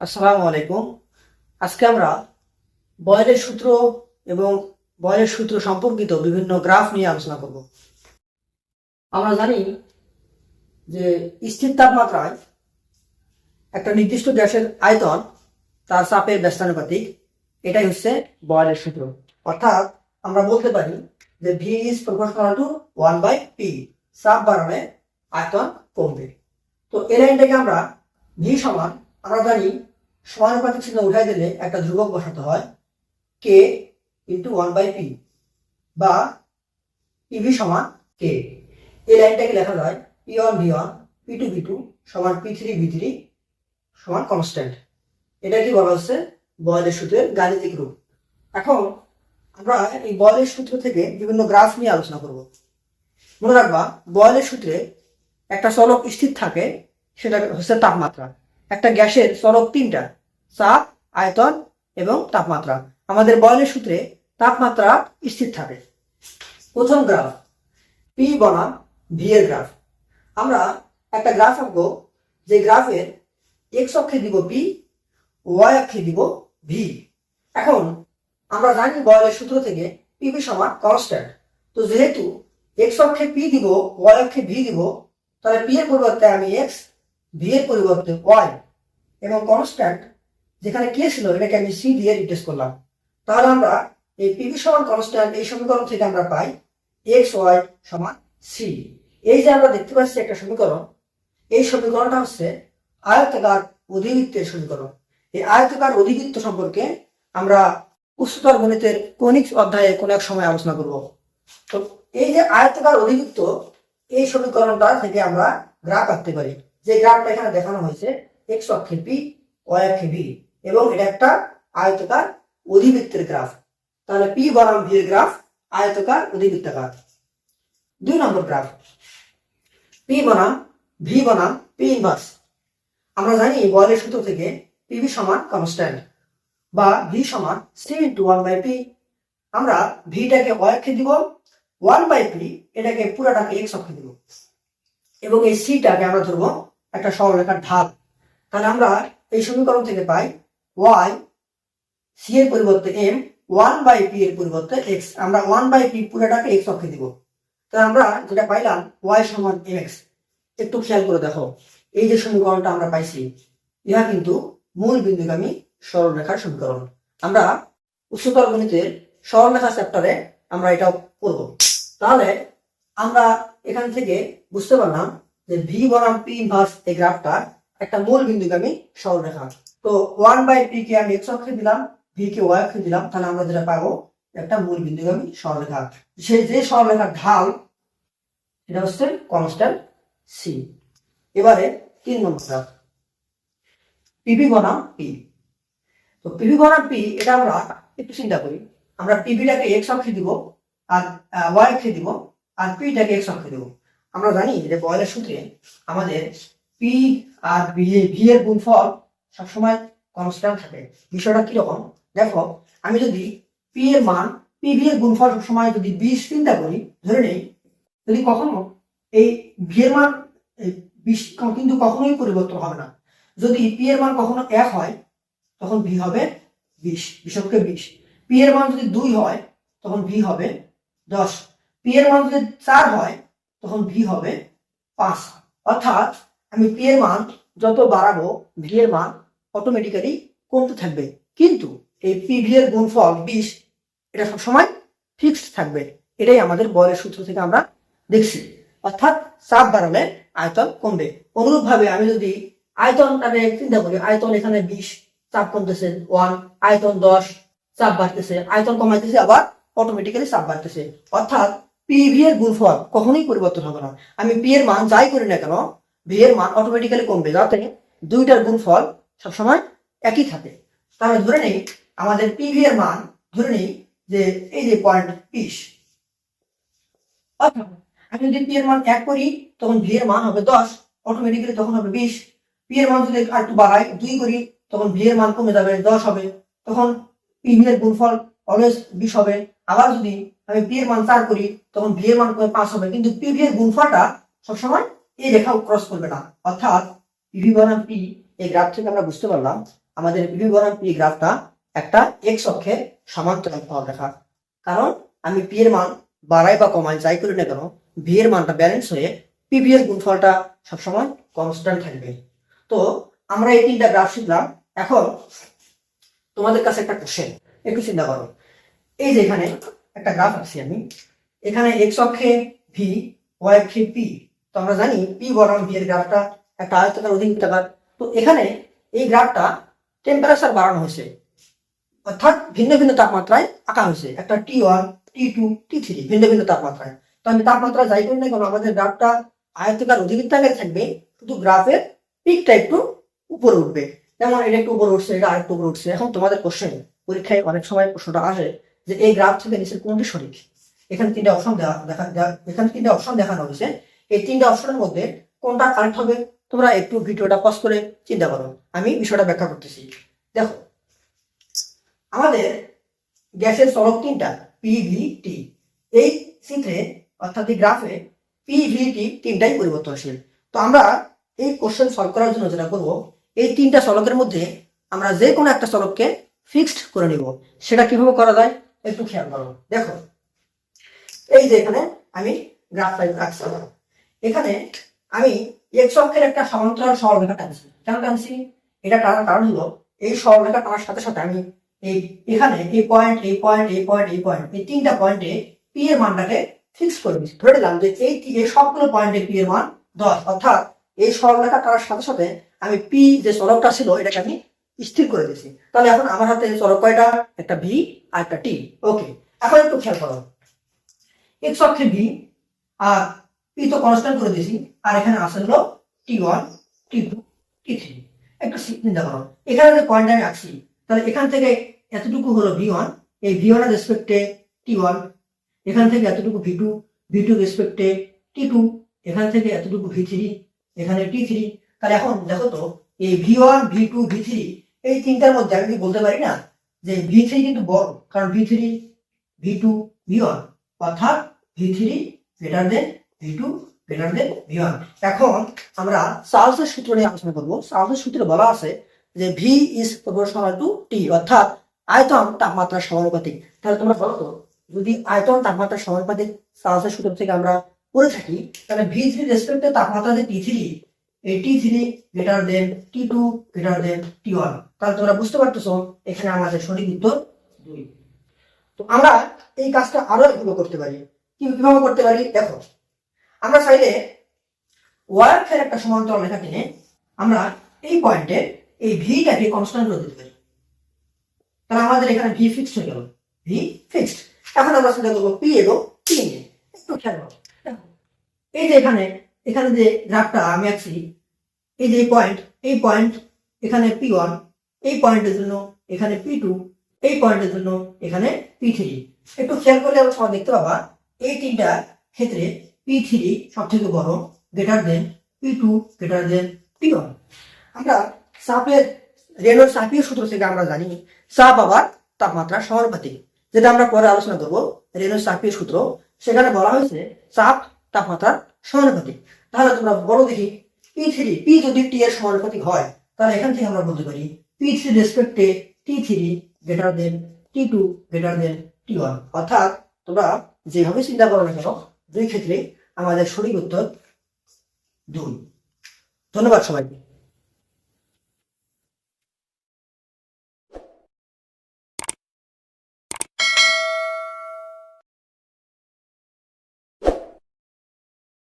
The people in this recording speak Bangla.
আসসালামু আলাইকুম। আজকে আমরা বয়েলের সূত্র এবং বয়েলের সূত্র সম্পর্কিত বিভিন্ন গ্রাফ নিয়ে আলোচনা করব। আমরা জানি যে স্থির তাপমাত্রায় একটা নির্দিষ্ট গ্যাসের আয়তন তার চাপের ব্যস্তানুপাতিক, এটাই হচ্ছে বয়েলের সূত্র। অর্থাৎ আমরা বলতে পারি যে V is proportional to one by P চাপ বাড়ালে আয়তন কমবে। তো এই লাইনটাকে আমরা ভি সমান, আমরা জানি সমানুপাতিক চিহ্ন উঠাই দিলে একটা ধ্রুবক বসাতে হয় K into one by P বা ইভি সমান কে এই লাইনটাকে লেখা যায় P one V one P two V two সমান পি থ্রি ভি থ্রি সমান কনস্ট্যান্ট এটা কি বলা হচ্ছে? বয়েলের সূত্রের গাণিতিক রূপ। এখন আমরা এই বয়েলের সূত্র থেকে বিভিন্ন গ্রাফ নিয়ে আলোচনা করব। মনে রাখবা বয়েলের সূত্রে একটা চলক স্থির থাকে, সেটা হচ্ছে তাপমাত্রা। একটা গ্যাসের চলক তিনটা। চাপ, আয়তন এবং তাপমাত্রা। আমাদের বয়লের সূত্রে তাপমাত্রা স্থির থাকে। প্রথম গ্রাফ, পি বনাম ভি এর গ্রাফ। আমরা একটা গ্রাফ আঁকবো, যে গ্রাফের এক্স অক্ষে দিব পি, ওয়াই অক্ষে দিব ভি। এখন আমরা জানি বয়লের সূত্র থেকে পিভি সমান কনস্ট্যান্ট। তো যেহেতু এক্স অক্ষে পি দিব, ওয়াই অক্ষে ভি দিব, তাহলে পি এর পরিবর্তে আমি এক্স, ভি এর পরিবর্তে ওয়াই এবং কনস্ট্যান্ট যেখানে কে ছিল এটাকে আমি সি দিয়ে রিপ্লেস করলাম। তাহলে আমরা এই পিভি সমান কনস্ট্যান্ট এই সমীকরণ থেকে আমরা পাই এক্স ওয়াই সমান সি এই যে আমরা দেখতে পাচ্ছি একটা সমীকরণ, এই সমীকরণটা হচ্ছে আয়তাকার অধিবৃত্তের সমীকরণ। এই আয়তাকার অধিবৃত্ত সম্পর্কে আমরা উচ্চতর গণিতের কনিক্স অধ্যায়ে কোনো এক সময় আলোচনা করব। তো এই যে আয়তাকার অধিবৃত্ত, এই সমীকরণটা থেকে আমরা গ্রাফ আঁকতে পারি। যে গ্রাফটা এখানে দেখানো হয়েছে এক্স অক্ষে পি ওয়াই অক্ষে ভি এবং এটা একটা আয়তকার অধিবৃত্তের গ্রাফ। তাহলে পি বনাম ভি এর গ্রাফ, আয়তকার অধিবৃত্তাকার। দুই নম্বর গ্রাফ। পি বনাম ভি বনাম পি ইনভার্স আমরা জানি বয়লের সূত্র থেকে পিভি সমান কনস্ট্যান্ট বা ভি সমান C into one by P আমরা ভিটাকে অক্ষে দিব ওয়ান বাই পি এটাকে পুরাটাকে এক্স অক্ষে দিব। এবং এই সিটাকে আমরা ধরবো একটা সরলরেখার ঢাল। তাহলে আমরা এই সমীকরণ থেকে পাই ওয়াই সি এর পরিবর্তে এম ওয়ান বাই পি এর পরিবর্তে এক্স আমরা ওয়ান বাই পি পুরোটাকে এক্স অক্ষে দিব। তাহলে আমরা যেটা পাইলাম ওয়াই সমান এম এক্স একটু খেয়াল করে দেখো। এই যে সমীকরণটা আমরা পাইছি, ইহা কিন্তু মূল বিন্দুগামী সরলরেখার সমীকরণ। আমরা উচ্চতর গণিতের সরলরেখা চ্যাপ্টারে আমরা এটাও করব। তাহলে আমরা এখান থেকে বুঝতে পারলাম যে ভি বনাম পি ইনভার্স এই গ্রাফটা একটা মূল বিন্দুগামী সরলরেখা তো ওয়ান বাই পি কে আমি এক্স অক্ষে দিলাম ভি কে ওয়াই অক্ষে দিলাম, তাহলে আমরা যেটা পাবো, একটা মূল বিন্দুগামী সরলরেখা সেই যে সরলরেখার ঢাল, এটা হচ্ছে কনস্ট্যান্ট সি এবারে তিন নম্বর পিভি বনাম পি তো পিভি বনাম পি এটা আমরা একটু চিন্তা করি। আমরা পিভিটাকে এক্স অক্ষে দিব, আর ওয়াই অক্ষে দিব, আর পিটাকে এক্স অক্ষে দিব। আমরা জানি যে বয়লের সূত্রে আমাদের পি আর ভি ভি এর গুণফল সবসময় কনস্ট্যান্ট থাকে। বিষয়টা কীরকম? দেখো, আমি যদি পি এর মান পি ভি এর গুণফল সবসময় যদি বিশ চিন্তা করি, ধরে নেই যদি কখনো এই ভি এর মান বিশ কিন্তু কখনোই পরিবর্তন হবে না। যদি পি এর মান কখনো এক হয়, তখন ভি হবে বিশ বিশকে বিশ। পি এর মান যদি দুই হয়, তখন ভি হবে দশ। পি এর মান যদি চার হয়, তখন ভি হবে পাঁচ। অর্থাৎ আমি পি এর মান যত বাড়াবো ভি এর মান অটোমেটিক্যালি কমতে থাকবে। কিন্তু এই পি ভি এর গুণফল বিশ, এটা সবসময় ফিক্সড থাকবে। এটাই আমাদের বয়ের সূত্র থেকে আমরা দেখছি। অর্থাৎ চাপ বাড়ালে আয়তন কমবে। অনুরূপভাবে আমি যদি আয়তনটাকে চিন্তা করি, আয়তন এখানে বিশ, চাপ কমতেছে ওয়ান আয়তন দশ, চাপ বাড়তেছে। আয়তন কমাইতেছে, আবার অটোমেটিক্যালি চাপ বাড়তেছে। অর্থাৎ পি ভি এর গুণফল কখনোই পরিবর্তন হবে না। আমি পি এর মান যাই করি না কেন ভি এর মান অটোমেটিক্যালি কমবে। যাতে দুইটার গুণফল সবসময় একই থাকে। তাহলে ধরে নেই, আমাদের পি ভি এর মান ধরে নেই যে এই যে পয়েন্ট বিশ। আমি যদি পি এর মান এক করি, তখন ভি এর মান হবে দশ। অটোমেটিক্যালি তখন হবে বিশ। পি এর মান যদি আর একটু বাড়াই, দুই করি, তখন ভি এর মান কমে যাবে দশ হবে। তখন পি ভি এর গুণফল অলওয়েজ বিশ হবে। আবার যদি আমি পি এর মান চার করি, তখন ভি এর মান কমে পাঁচ হবে। কিন্তু পি ভি এর গুণফলটা সবসময় এই রেখা ক্রস করবে না। অর্থাৎ পিভি বনাম পি এই গ্রাফ থেকে আমরা বুঝতে পারলাম আমাদের পি বনাম পি গ্রাফটা একটা এক্স অক্ষে সমান্তরাল ফল রেখা কারণ আমি পি এর মান বাড়াই বা কমাই, যাই করি না কেন ভি এর মানটা ব্যালেন্স হয়ে পিভি এর গুণফলটা সবসময় কনস্ট্যান্ট থাকবে। তো আমরা এই তিনটা গ্রাফ শিখলাম। এখন তোমাদের কাছে একটা কোশ্চেন একটু চিন্তা করো। এই যে এখানে একটা গ্রাফ আছি আমি। এখানে এক্স অক্ষে ভি ওয়াই অক্ষে পি আমরা জানি পি বনাম ভি এর গ্রাফটা একটা আয়তাকার অধিবৃত্তাকার। তো এখানে এই গ্রাফটা টেম্পারেচার বাড়ানো হয়েছে। অর্থাৎ ভিন্ন ভিন্ন তাপমাত্রায় আঁকা হয়েছে। একটা T one T two T three ভিন্ন ভিন্ন তাপমাত্রায়। তো আমি তাপমাত্রা যাই করি না কেন, আমাদের গ্রাফটা আয়তকার অধিবৃত্তাকারে থাকবে, শুধু গ্রাফের পিকটা একটু উপরে উঠবে। যেমন এটা একটু উপরে উঠছে, এটা আরেকটু উপরে উঠছে। এখন তোমাদের কোশ্চেন পরীক্ষায় অনেক সময় প্রশ্নটা আসে যে এই গ্রাফ থেকে নিচের কোনটি সঠিক? এখানে তিনটা অপশন দেখা এখানে তিনটা অপশন দেখানো হয়েছে। এই তিনটা অপশনের মধ্যে কোনটা কারেক্ট হবে, তোমরা একটু ভিডিওটা পজ করে চিন্তা করো। আমি বিষয়টা ব্যাখ্যা করতেছি। দেখো, আমাদের গ্যাসের চলক তিনটা পিভিটি এই চিত্রে, অর্থাৎ এই গ্রাফে পিভিটি তিনটাই পরিবর্তনশীল। তো আমরা এই কোশ্চেন সলভ করার জন্য যেটা করব, এই তিনটা চলকের মধ্যে আমরা যে কোনো একটা চলককে ফিক্সড করে নিব। সেটা কীভাবে করা যায়, একটু খেয়াল করো। দেখো, এই যে এখানে আমি গ্রাফটা রাখছি। এখানে আমি এক্স অক্ষের একটা সমান্তরাল সরলরেখা টানছি। কেন টানছি? এটা টানার কারণ হলো এই সরলরেখা টানার সাথে সাথে আমি এই, এখানে এই পয়েন্ট এই পয়েন্ট এই পয়েন্ট এই পয়েন্ট এই তিনটা পয়েন্টে পি এর মানটাকে ফিক্স করে দিচ্ছি। ধরে নিলাম যে এই এই সবগুলো পয়েন্টে পি এর মান দশ। অর্থাৎ এই সরলরেখা টানার সাথে সাথে আমি পি যে চলকটা ছিল, এটাকে আমি স্থির করে দিয়েছি। তাহলে এখন আমার হাতে চলক কয়টা? একটা ভি আর একটা টি ওকে, এখন একটু খেয়াল করো। এক্স অক্ষে ভি আর পি তো কনস্ট্যান্ট করে দিয়েছি। আর এখানে আসে হলো T one T two T three একটু চিন্তা করো। এখানে যে পয়েন্ট আমি রাখছি, তাহলে এখান থেকে এতটুকু হলো ভি ওয়ান এই ভি ওয়ানের রেসপেক্টে টি ওয়ান এখান থেকে এতটুকু ভি টু ভি টু রেসপেক্টে টি টু এখান থেকে এতটুকু ভি থ্রি এখানে টি থ্রি তাহলে এখন দেখো তো, এই V one V two V three এই তিনটার মধ্যে আমি বলতে পারি না, যে ভি থ্রি কিন্তু বড়, কারণ V three V two V one অর্থাৎ ভি থ্রি গ্রেটার দেন এখন আমরা চার্লসের সূত্র নিয়ে আলোচনা করব। চার্লসের সূত্রে বলা আছে যে V is proportional to T অর্থাৎ আয়তন তাপমাত্রার সমানুপাতিক। তাহলে তোমরা বলো যদি আয়তন তাপমাত্রার সমানুপাতিক চার্লসের সূত্র থেকে আমরা পড়ে থাকি, তাহলে ভি থ্রি রেসপেক্টে তাপমাত্রা যে টি থ্রি এই T three greater than T two greater than T one তাহলে তোমরা বুঝতে পারতেছো, এখানে আমাদের সঠিক উত্তর দুই। তো আমরা এই কাজটা আরও একভাবে করতে পারি। কীভাবে করতে পারি? দেখো আমরা চাইলে ওয়ার ফের একটা সমান্তরাল রেখা টেনে আমরা এই পয়েন্টে এই ভিটাকে কনস্ট্যান্ট করে দিতে পারি। তাহলে আমাদের এখানে ভি ফিক্সড হয়ে গেল। ভি ফিক্সড এখন আমরা চিন্তা করব পি এবং পি নিয়ে। একটু খেয়াল করো। এই যে এখানে এখানে যে গ্রাফটা আমি আছি এই যে পয়েন্ট এই পয়েন্ট এখানে পি ওয়ান এই পয়েন্টের জন্য এখানে পি টু এই পয়েন্টের জন্য এখানে পি থ্রি একটু খেয়াল করলে আমরা দেখতে পাবা, এই তিনটা ক্ষেত্রে পি থ্রি সব থেকে বড় greater than P two greater than P one আমরা চাপের রেনোর চাপীয় সূত্র থেকে আমরা জানি চাপ আবার তাপমাত্রা সমানুপাতিক যেটা আমরা পরে আলোচনা করব রেনোর চাপীয় সূত্র। সেখানে বলা হয়েছে চাপ তাপমাত্রার সমানুপাতিক তাহলে তোমরা বড় দেখি পি থ্রি পি যদি টি এর সমানুপাতিক হয়, তাহলে এখান থেকে আমরা বলতে পারি P three রেসপেক্টে T three greater than T two greater than T one অর্থাৎ তোমরা যেভাবে চিন্তা করো না কেন দুই ক্ষেত্রে আমাদের সঠিক উত্তর দুই। ধন্যবাদ সবাইকে।